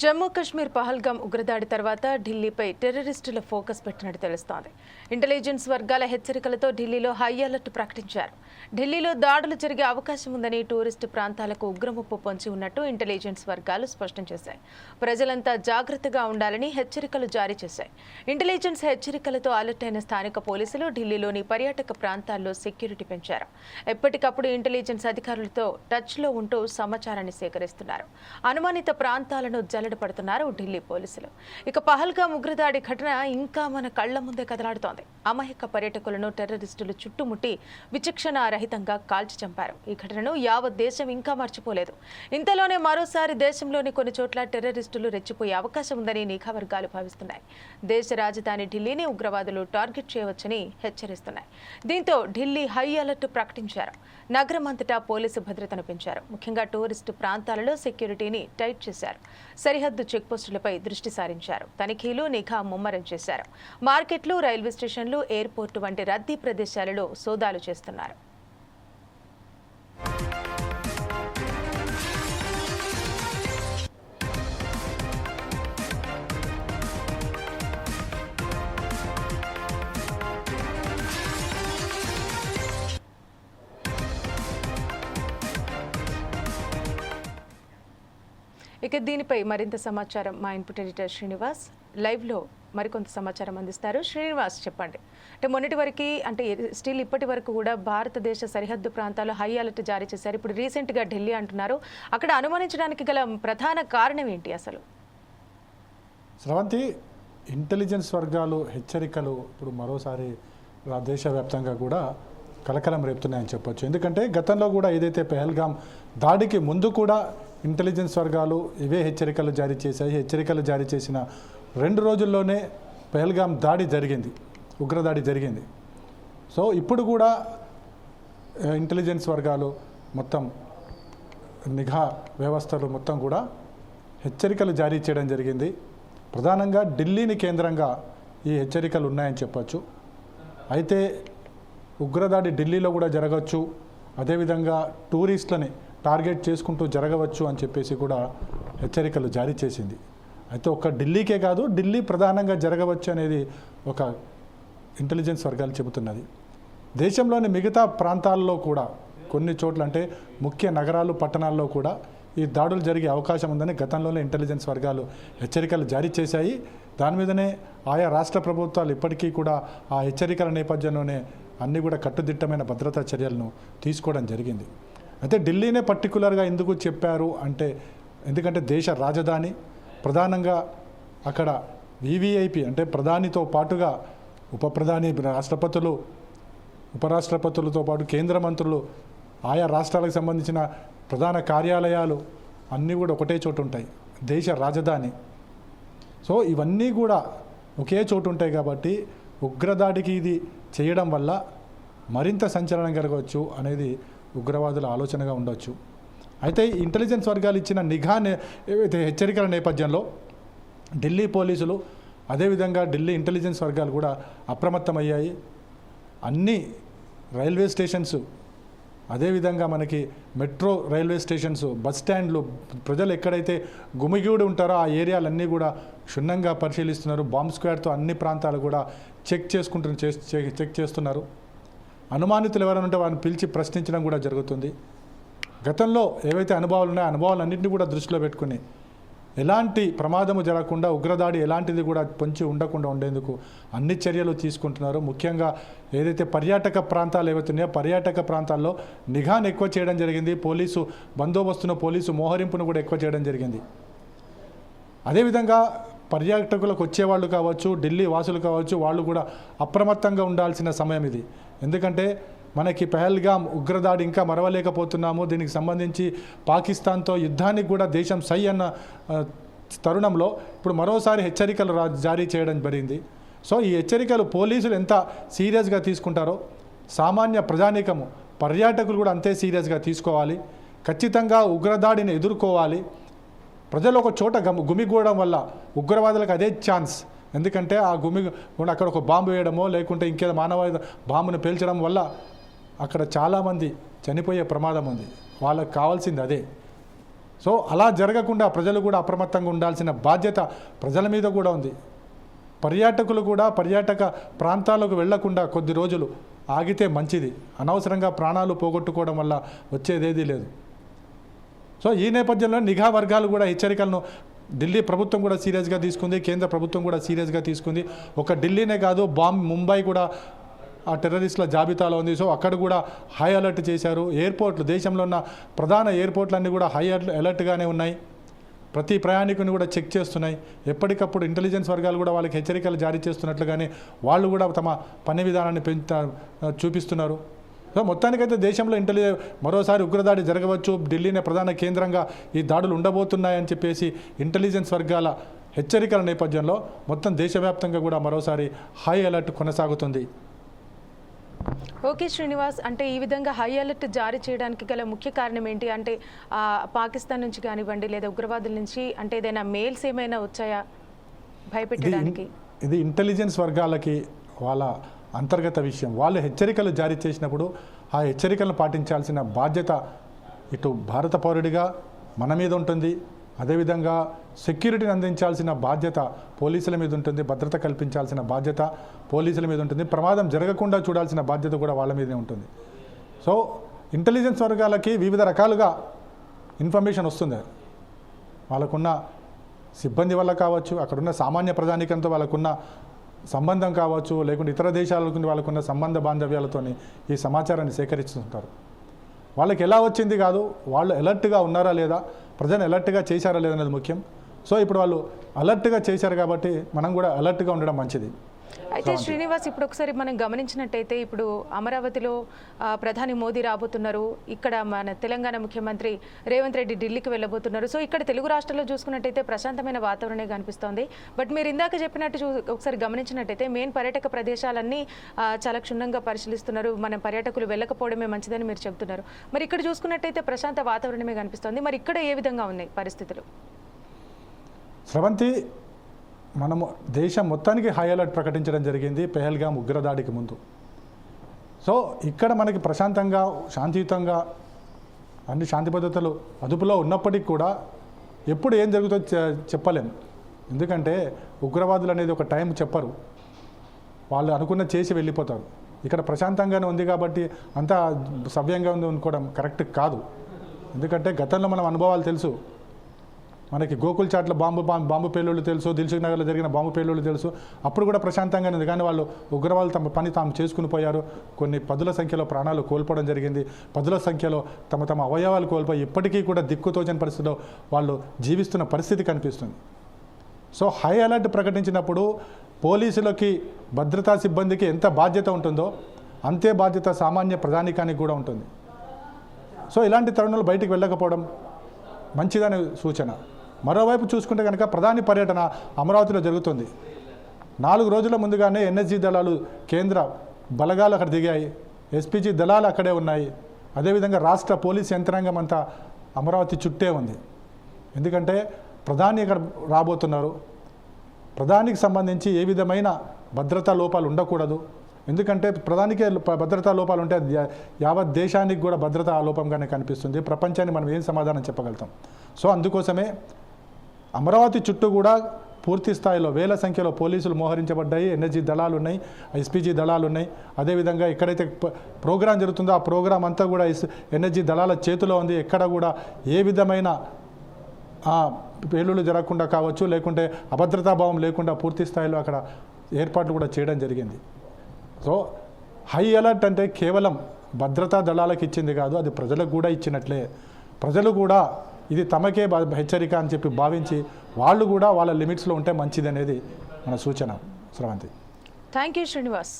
జమ్మూ కాశ్మీర్ పహల్గాం ఉగ్రదాడి తర్వాత ఢిల్లీపై టెర్రరిస్టుల ఫోకస్ పెట్టినట్టు తెలుస్తోంది. ఇంటెలిజెన్స్ వర్గాల హెచ్చరికలతో ఢిల్లీలో హై అలర్ట్ ప్రకటించారు. ఢిల్లీలో దాడులు జరిగే అవకాశం ఉందని టూరిస్టు ప్రాంతాలకు ఉగ్రముప్పు పొంచి ఉన్నట్టు ఇంటెలిజెన్స్ వర్గాలు స్పష్టం చేశాయి. ప్రజలంతా జాగ్రత్తగా ఉండాలని హెచ్చరికలు జారీ చేశాయి. ఇంటెలిజెన్స్ హెచ్చరికలతో అలర్ట్ అయిన స్థానిక పోలీసులు ఢిల్లీలోని పర్యాటక ప్రాంతాల్లో సెక్యూరిటీ పెంచారు. ఎప్పటికప్పుడు ఇంటెలిజెన్స్ అధికారులతో టచ్లో ఉంటూ సమాచారాన్ని సేకరిస్తున్నారు. అనుమానిత ప్రాంతాలను జల్లెడపడుతున్నారు ఢిల్లీ పోలీసులు. ఇక పహల్గా ఉగ్రదాడి ఘటన ఇంకా మన కళ్ళ ముందే కదలాడుతోంది. అమాయక పర్యటకులను టెర్రరిస్టులు చుట్టుముట్టి విచక్షణ రహితంగా కాల్చి చంపారు. ఈ ఘటనను యావత్ దేశం ఇంకా మర్చిపోలేదు. ఇంతలోనే మరోసారి దేశంలోని కొన్ని చోట్ల టెర్రరిస్టులు రెచ్చిపోయే అవకాశం ఉందని నిఘా వర్గాలు భావిస్తున్నాయి. దేశ రాజధాని ఢిల్లీని ఉగ్రవాదులు టార్గెట్ చేయవచ్చని హెచ్చరిస్తున్నాయి. దీంతో ఢిల్లీ హై అలర్ట్ ప్రకటించారు. నగరం అంతటా పోలీసు భద్రతను పెంచారు. ముఖ్యంగా టూరిస్టు ప్రాంతాలలో సెక్యూరిటీని టైట్ చేశారు. సరిహద్దు చెక్పోస్టులపై దృష్టి సారించారు. తనిఖీలు నిఘా ముమ్మరం చేశారు. మార్కెట్లు రైల్వే స్టేషన్లు ఎయిర్పోర్టు వంటి రద్దీ ప్రదేశాలలో సోదాలు చేస్తున్నారు. ఇక దీనిపై మరింత సమాచారం మా ఇన్పుట్ ఎడిటర్ శ్రీనివాస్. లైవ్లో మరికొంత సమాచారం అందిస్తారు. శ్రీనివాస్ చెప్పండి. అంటే మొన్నటి వరకు అంటే స్టిల్ ఇప్పటి వరకు కూడా భారతదేశ సరిహద్దు ప్రాంతాల్లో హై అలర్ట్ జారీ చేశారు. ఇప్పుడు రీసెంట్గా ఢిల్లీ అంటున్నారు. అక్కడ అనుమానించడానికి గల ప్రధాన కారణం ఏంటి అసలు? స్రవంతి ఇంటెలిజెన్స్ వర్గాలు హెచ్చరికలు ఇప్పుడు మరోసారి దేశవ్యాప్తంగా కూడా కలకలం రేపుతున్నాయని చెప్పొచ్చు. ఎందుకంటే గతంలో కూడా ఏదైతే పెహల్గాం దాడికి ముందు కూడా ఇంటెలిజెన్స్ వర్గాలు ఇవే హెచ్చరికలు జారీ చేశాయి. హెచ్చరికలు జారీ చేసిన రెండు రోజుల్లోనే పెహల్గాం దాడి జరిగింది. ఉగ్రదాడి జరిగింది. సో ఇప్పుడు కూడా ఇంటెలిజెన్స్ వర్గాలు మొత్తం నిఘా వ్యవస్థలు మొత్తం కూడా హెచ్చరికలు జారీ చేయడం జరిగింది. ప్రధానంగా ఢిల్లీని కేంద్రంగా ఈ హెచ్చరికలు ఉన్నాయని చెప్పచ్చు. అయితే ఉగ్రదాడి ఢిల్లీలో కూడా జరగవచ్చు అదేవిధంగా టూరిస్టులని టార్గెట్ చేసుకుంటూ జరగవచ్చు అని చెప్పేసి కూడా హెచ్చరికలు జారీ చేసింది. అయితే ఒక్క ఢిల్లీకే కాదు ఢిల్లీ ప్రధానంగా జరగవచ్చు అనేది ఒక ఇంటెలిజెన్స్ వర్గాలు చెబుతున్నది. దేశంలోని మిగతా ప్రాంతాల్లో కూడా కొన్ని చోట్ల అంటే ముఖ్య నగరాలు పట్టణాల్లో కూడా ఈ దాడులు జరిగే అవకాశం ఉందని గతంలోనే ఇంటెలిజెన్స్ వర్గాలు హెచ్చరికలు జారీ చేశాయి. దాని మీదనే ఆయా రాష్ట్ర ప్రభుత్వాలు ఇప్పటికీ కూడా ఆ హెచ్చరికల నేపథ్యంలోనే అన్ని కూడా కట్టుదిట్టమైన భద్రతా చర్యలను తీసుకోవడం జరిగింది. అయితే ఢిల్లీనే పర్టికులర్గా ఎందుకు చెప్పారు అంటే ఎందుకంటే దేశ రాజధాని ప్రధానంగా అక్కడ వివిఐపి అంటే ప్రధానితో పాటుగా ఉప ప్రధాని రాష్ట్రపతులు ఉపరాష్ట్రపతులతో పాటు కేంద్ర మంత్రులు ఆయా రాష్ట్రాలకు సంబంధించిన ప్రధాన కార్యాలయాలు అన్నీ కూడా ఒకటే చోటు ఉంటాయి దేశ రాజధాని. సో ఇవన్నీ కూడా ఒకే చోటు ఉంటాయి కాబట్టి ఉగ్రదాడికి ఇది చేయడం వల్ల మరింత సంచలనం కలగవచ్చు అనేది ఉగ్రవాదుల ఆలోచనగా ఉండొచ్చు. అయితే ఈ ఇంటెలిజెన్స్ వర్గాలు ఇచ్చిన నిఘా ఏవైతే హెచ్చరికల నేపథ్యంలో ఢిల్లీ పోలీసులు అదేవిధంగా ఢిల్లీ ఇంటెలిజెన్స్ వర్గాలు కూడా అప్రమత్తమయ్యాయి. అన్ని రైల్వే స్టేషన్స్ అదేవిధంగా మనకి మెట్రో రైల్వే స్టేషన్స్ బస్ స్టాండ్లు ప్రజలు ఎక్కడైతే గుమిగూడి ఉంటారో ఆ ఏరియాలన్నీ కూడా క్షుణ్ణంగా పరిశీలిస్తున్నారు. బాంబ్ స్క్వాడ్తో అన్ని ప్రాంతాలు కూడా చెక్ చేసుకుంటున్న చెక్ చేస్తున్నారు. అనుమానితులు ఎవరైనా ఉంటే వారిని పిలిచి ప్రశ్నించడం కూడా జరుగుతుంది. గతంలో ఏవైతే అనుభవాలు ఉన్నాయో అనుభవాలు అనుభవాలన్నింటినీ కూడా దృష్టిలో పెట్టుకుని ఎలాంటి ప్రమాదము జరగకుండా ఉగ్రదాడి ఎలాంటిది కూడా పొంచి ఉండకుండా ఉండేందుకు అన్ని చర్యలు తీసుకుంటున్నారు. ముఖ్యంగా ఏదైతే పర్యాటక ప్రాంతాలు ఏవైతున్నాయో పర్యాటక ప్రాంతాల్లో నిఘాను ఎక్కువ చేయడం జరిగింది. పోలీసు బందోబస్తును పోలీసు మోహరింపును కూడా ఎక్కువ చేయడం జరిగింది. అదేవిధంగా పర్యాటకులకు వచ్చేవాళ్ళు కావచ్చు ఢిల్లీ వాసులు కావచ్చు వాళ్ళు కూడా అప్రమత్తంగా ఉండాల్సిన సమయం ఇది. ఎందుకంటే మనకి పెహల్గాం ఉగ్రదాడి ఇంకా మరవలేకపోతున్నాము. దీనికి సంబంధించి పాకిస్తాన్తో యుద్ధానికి కూడా దేశం సై అన్న తరుణంలో ఇప్పుడు మరోసారి హెచ్చరికలు జారీ చేయడం జరిగింది. సో ఈ హెచ్చరికలు పోలీసులు ఎంత సీరియస్గా తీసుకుంటారో సామాన్య ప్రజానీకము పర్యాటకులు కూడా అంతే సీరియస్గా తీసుకోవాలి. ఖచ్చితంగా ఉగ్రదాడిని ఎదుర్కోవాలి. ప్రజలు ఒక చోట గమ్ గుమిగూడడం వల్ల ఉగ్రవాదులకు అదే ఛాన్స్. ఎందుకంటే ఆ గుమి కూడా అక్కడ ఒక బాంబు వేయడమో లేకుంటే ఇంకేదో మానవ బాంబును పేల్చడం వల్ల అక్కడ చాలామంది చనిపోయే ప్రమాదం ఉంది. వాళ్ళకి కావాల్సింది అదే. సో అలా జరగకుండా ప్రజలు కూడా అప్రమత్తంగా ఉండాల్సిన బాధ్యత ప్రజల మీద కూడా ఉంది. పర్యాటకులు కూడా పర్యాటక ప్రాంతాలకు వెళ్ళకుండా కొద్ది రోజులు ఆగితే మంచిది. అనవసరంగా ప్రాణాలు పోగొట్టుకోవడం వల్ల వచ్చేదేదీ లేదు. సో ఈ నేపథ్యంలో నిఘా వర్గాలు కూడా హెచ్చరికలను ఢిల్లీ ప్రభుత్వం కూడా సీరియస్గా తీసుకుంది కేంద్ర ప్రభుత్వం కూడా సీరియస్గా తీసుకుంది. ఒక ఢిల్లీనే కాదు బాంబ్ ముంబై కూడా ఆ టెర్రరిస్టుల జాబితాలో ఉంది. సో అక్కడ కూడా హై అలర్ట్ చేశారు. ఎయిర్పోర్ట్లు దేశంలో ఉన్న ప్రధాన ఎయిర్పోర్ట్లన్నీ కూడా హై అలర్ట్ అలర్ట్గానే ఉన్నాయి. ప్రతి ప్రయాణికుని కూడా చెక్ చేస్తున్నాయి. ఎప్పటికప్పుడు ఇంటెలిజెన్స్ వర్గాలు కూడా వాళ్ళకి హెచ్చరికలు జారీ చేస్తున్నట్లుగానే వాళ్ళు కూడా తమ పని విధానాన్ని పెంచ చూపిస్తున్నారు. సో మొత్తానికైతే దేశంలో ఇంటెలి మరోసారి ఉగ్రదాడి జరగవచ్చు. ఢిల్లీనే ప్రధాన కేంద్రంగా ఈ దాడులు ఉండబోతున్నాయని చెప్పేసి ఇంటెలిజెన్స్ వర్గాల హెచ్చరికల నేపథ్యంలో మొత్తం దేశవ్యాప్తంగా కూడా మరోసారి హై అలర్ట్ కొనసాగుతుంది. ఓకే శ్రీనివాస్ అంటే ఈ విధంగా హై అలర్ట్ జారీ చేయడానికి గల ముఖ్య కారణం ఏంటి? అంటే పాకిస్తాన్ నుంచి కానివ్వండి లేదా ఉగ్రవాదుల నుంచి అంటే ఏదైనా మెయిల్స్ ఏమైనా వచ్చాయా భయపెట్టడానికి? ఇది ఇంటెలిజెన్స్ వర్గాలకి వాళ్ళ అంతర్గత విషయం. వాళ్ళు హెచ్చరికలు జారీ చేసినప్పుడు ఆ హెచ్చరికలను పాటించాల్సిన బాధ్యత ఇటు భారత పౌరుడిగా మన మీద ఉంటుంది. అదేవిధంగా సెక్యూరిటీని అందించాల్సిన బాధ్యత పోలీసుల మీద ఉంటుంది. భద్రత కల్పించాల్సిన బాధ్యత పోలీసుల మీద ఉంటుంది. ప్రమాదం జరగకుండా చూడాల్సిన బాధ్యత కూడా వాళ్ళ మీదనే ఉంటుంది. సో ఇంటెలిజెన్స్ వర్గాలకి వివిధ రకాలుగా ఇన్ఫర్మేషన్ వస్తుంది. వాళ్ళకున్న సిబ్బంది వల్ల కావచ్చు అక్కడున్న సామాన్య ప్రజానికంతో వాళ్ళకున్న సంబంధం కావచ్చు లేకుంటే ఇతర దేశాలకు వాళ్ళకున్న సంబంధ బాంధవ్యాలతోని ఈ సమాచారాన్ని సేకరిస్తుంటారు. వాళ్ళకి ఎలా వచ్చింది కాదు వాళ్ళు అలర్ట్గా ఉన్నారా లేదా ప్రజలు అలర్ట్గా చేశారా లేదనేది ముఖ్యం. సో ఇప్పుడు వాళ్ళు అలర్ట్గా చేశారు కాబట్టి మనం కూడా అలర్ట్గా ఉండడం మంచిది. అయితే శ్రీనివాస్ ఇప్పుడు ఒకసారి మనం గమనించినట్టయితే ఇప్పుడు అమరావతిలో ప్రధాని మోదీ రాబోతున్నారు. ఇక్కడ మన తెలంగాణ ముఖ్యమంత్రి రేవంత్ రెడ్డి ఢిల్లీకి వెళ్ళబోతున్నారు. సో ఇక్కడ తెలుగు రాష్ట్రాల్లో చూసుకున్నట్టయితే ప్రశాంతమైన వాతావరణమే కనిపిస్తోంది. బట్ మీరు ఇందాక చెప్పినట్టు చూ ఒకసారి గమనించినట్టయితే మెయిన్ పర్యాటక ప్రదేశాలన్నీ చాలా క్షుణ్ణంగా పరిశీలిస్తున్నారు. మన పర్యాటకులు వెళ్ళకపోవడమే మంచిదని మీరు చెబుతున్నారు. మరి ఇక్కడ చూసుకున్నట్టయితే ప్రశాంత వాతావరణమే కనిపిస్తోంది. మరి ఇక్కడ ఏ విధంగా ఉన్నాయి పరిస్థితులు? స్రవంతి మనము దేశం మొత్తానికి హై అలర్ట్ ప్రకటించడం జరిగింది పెహల్గాం ఉగ్రదాడికి ముందు. సో ఇక్కడ మనకి ప్రశాంతంగా శాంతియుతంగా అన్ని శాంతి పద్ధతులు అదుపులో ఉన్నప్పటికీ కూడా ఎప్పుడు ఏం జరుగుతుందో చె- చెప్పలేం. ఎందుకంటే ఉగ్రవాదులు అనేది ఒక టైం చెప్పరు. వాళ్ళు అనుకున్న చేసి వెళ్ళిపోతారు. ఇక్కడ ప్రశాంతంగానే ఉంది కాబట్టి అంతా సవ్యంగా ఉంది అనుకోవడం కరెక్ట్ కాదు. ఎందుకంటే గతంలో మనం అనుభవాలు తెలుసు. మనకి గోకుల్ చాట్ల బాంబు బాంబు బాంబు పేలుళ్ళు తెలుసు దిల్సుఖ్ నగర్లో జరిగిన బాంబు పేలుళ్ళు తెలుసు. అప్పుడు కూడా ప్రశాంతంగానే ఉంది. కానీ వాళ్ళు ఉగ్రవాళ్ళు తమ పని తాము చేసుకుని పోయారు. కొన్ని పదుల సంఖ్యలో ప్రాణాలు కోల్పోవడం జరిగింది. పదుల సంఖ్యలో తమ తమ అవయవాలు కోల్పోయి ఇప్పటికీ కూడా దిక్కుతోచని పరిస్థితిలో వాళ్ళు జీవిస్తున్న పరిస్థితి కనిపిస్తుంది. సో హై అలర్ట్ ప్రకటించినప్పుడు పోలీసులకి భద్రతా సిబ్బందికి ఎంత బాధ్యత ఉంటుందో అంతే బాధ్యత సామాన్య ప్రధానికానికి కూడా ఉంటుంది. సో ఇలాంటి తరుణంలో బయటికి వెళ్ళకపోవడం మంచిదనే సూచన. మరోవైపు చూసుకుంటే కనుక ప్రధాని పర్యటన అమరావతిలో జరుగుతుంది. నాలుగు రోజుల ముందుగానే ఎన్ఎస్జీ దళాలు కేంద్ర బలగాలు అక్కడ దిగాయి. ఎస్పీజీ దళాలు అక్కడే ఉన్నాయి. అదేవిధంగా రాష్ట్ర పోలీస్ యంత్రాంగం అంతా అమరావతి చుట్టే ఉంది. ఎందుకంటే ప్రధాని ఇక్కడ రాబోతున్నారు. ప్రధానికి సంబంధించి ఏ విధమైన భద్రతా లోపాలు ఉండకూడదు. ఎందుకంటే ప్రధానికే భద్రతా లోపాలు ఉంటే యావత్ దేశానికి కూడా భద్రతా లోపంగానే కనిపిస్తుంది. ప్రపంచాన్ని మనం ఏం సమాధానం చెప్పగలుగుతాం? సో అందుకోసమే అమరావతి చుట్టూ కూడా పూర్తి స్థాయిలో వేల సంఖ్యలో పోలీసులు మోహరించబడ్డాయి. ఎనర్జీ దళాలు ఉన్నాయి ఎస్పీజీ దళాలు ఉన్నాయి అదేవిధంగా ఎక్కడైతే ప్రోగ్రాం జరుగుతుందో ఆ ప్రోగ్రాం అంతా కూడా ఎస్ ఎనర్జీ దళాల చేతిలో ఉంది. ఎక్కడ కూడా ఏ విధమైన పేలుళ్ళు జరగకుండా కావచ్చు లేకుంటే అభద్రతా భావం లేకుండా పూర్తి స్థాయిలో అక్కడ ఏర్పాట్లు కూడా చేయడం జరిగింది. సో హై అలర్ట్ అంటే కేవలం భద్రతా దళాలకు ఇచ్చింది కాదు అది ప్రజలకు కూడా ఇచ్చినట్లే. ప్రజలు కూడా ఇది తమకే హెచ్చరిక అని చెప్పి భావించి వాళ్ళు కూడా వాళ్ళ లిమిట్స్లో ఉంటే మంచిది అనేది మన సూచన. Sravanthi thank you Srinivas.